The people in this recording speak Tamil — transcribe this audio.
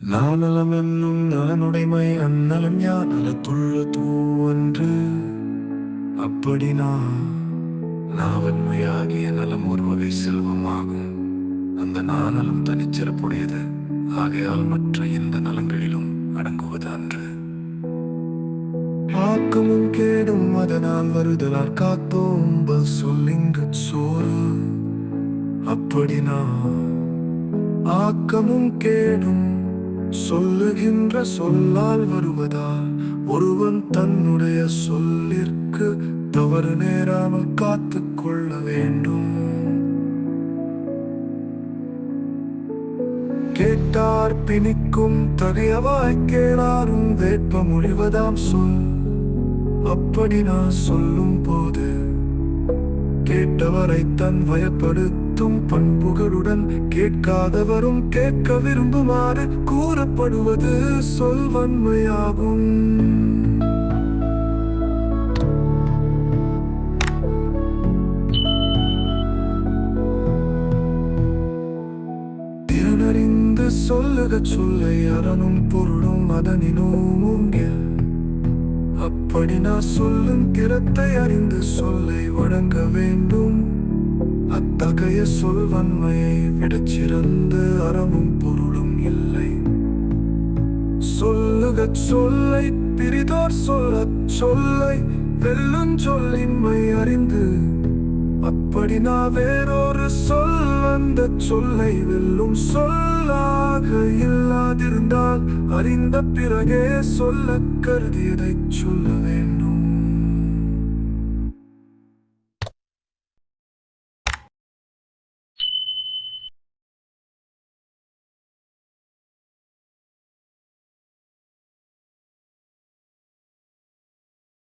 நானலம் என்னும் நலனுடைமை அந்நலம் யா நலத்துள்ள தூவன்று. அப்படி நாவன்மையாகிய நலம் ஒரு வகை செல்வமாகும். அந்த நானலம் தனிச்சிறப்புடையது ஆகையால் மற்ற எந்த நலங்களிலும் அடங்குவது அன்று ஆக்கமும் கேடும் அதனால் வருதலார் காத்தோம்பல் சொல்லிங்கு சோறு. அப்படினா ஆக்கமும் கேடும் சொல்லுகின்ற சொல்லால் வருவதால் ஒருவன் தன்னுடைய சொல்லிற்கு தவறு நேராமல் காத்து கொள்ள வேண்டும். கேட்டார் பிணிக்கும் தகையவாய் கேளாரும் வேட்ப மொழிவதாம் சொல். அப்படி நான் சொல்லும் போது கேட்டவரை தன் வயப்படுத்தும் பண்புகளுடன் கேட்காதவரும் கேட்க விரும்புமாறு கூறப்படுவது சொல்வன்மையாகும் திறனறிந்து சொல்லுக சொல்லை அரணும் பொருளும் அதனினும் உங்கில் அப்படி நான் சொல்லும் திறத்தை அறிந்து சொல் வழங்க வேண்டும். அத்தகைய சொல்வன்மையை விடச் சிறந்த அறமும் பொருளும் இல்லை. சொல்லுக சொல்லை பிரிதோர் சொல்ல சொல்லை வெல்லும் சொல்லின்மை அறிந்து அப்படி நான் வேறொரு சொல் அந்த சொல்லை வெல்லும் சொல்லாக இல்லாதிருந்தால் அறிந்த பிறகே சொல்ல கருதியதைச் சொல்ல வேண்டும்